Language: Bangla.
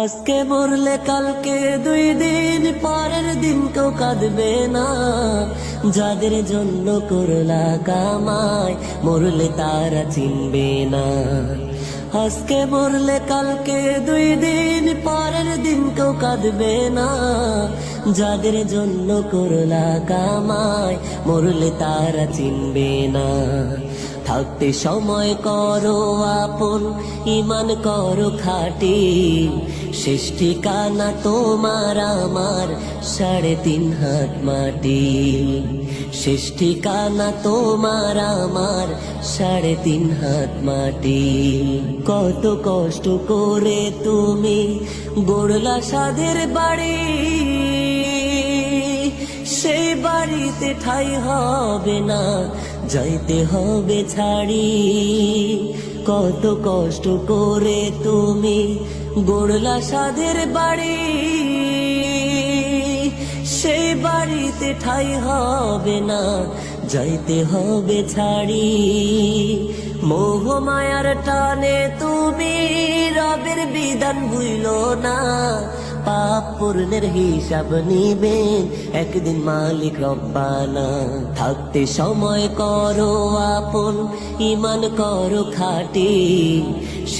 আজকে মরলে কালকে দুই দিন, পরের দিন কেউ কাঁদবে না। যাদের জন্য করলা কামায়, মরলে তারা চিনবে না। আজকে মরলে কালকে দুই দিন, পরের দিন কেউ কাঁদবে না। যাদের জন্য করলা কামায়, মরলে তারা চিনবে না। থাকতে সময় করো আপন, ইমান করো খাটি। শেষ ঠিকানা তোমার আমার, সাড়ে তিন হাত মাটি। শেষ ঠিকানা তোমার আমার, সাড়ে তিন হাত মাটি। কত কষ্ট করে তুমি গড়লা সাদের বাড়ি। সেই বাড়িতে ঠাই হবে না, যাইতে হবে ছাড়ি। কত কষ্ট করে তুমি গড়লা সাদের বাড়ি। সেই বাড়িতে ঠাই হবে না, যাইতে হবে ছাড়ি। মোহ মায়ার টানে তুমি রবের বিধান ভুইল না পাপ পূর্ণের হিসাব নিবেন। একদিন মালিক রব্বানা থাকতে সময় করো আপন ইমান করো খাটি।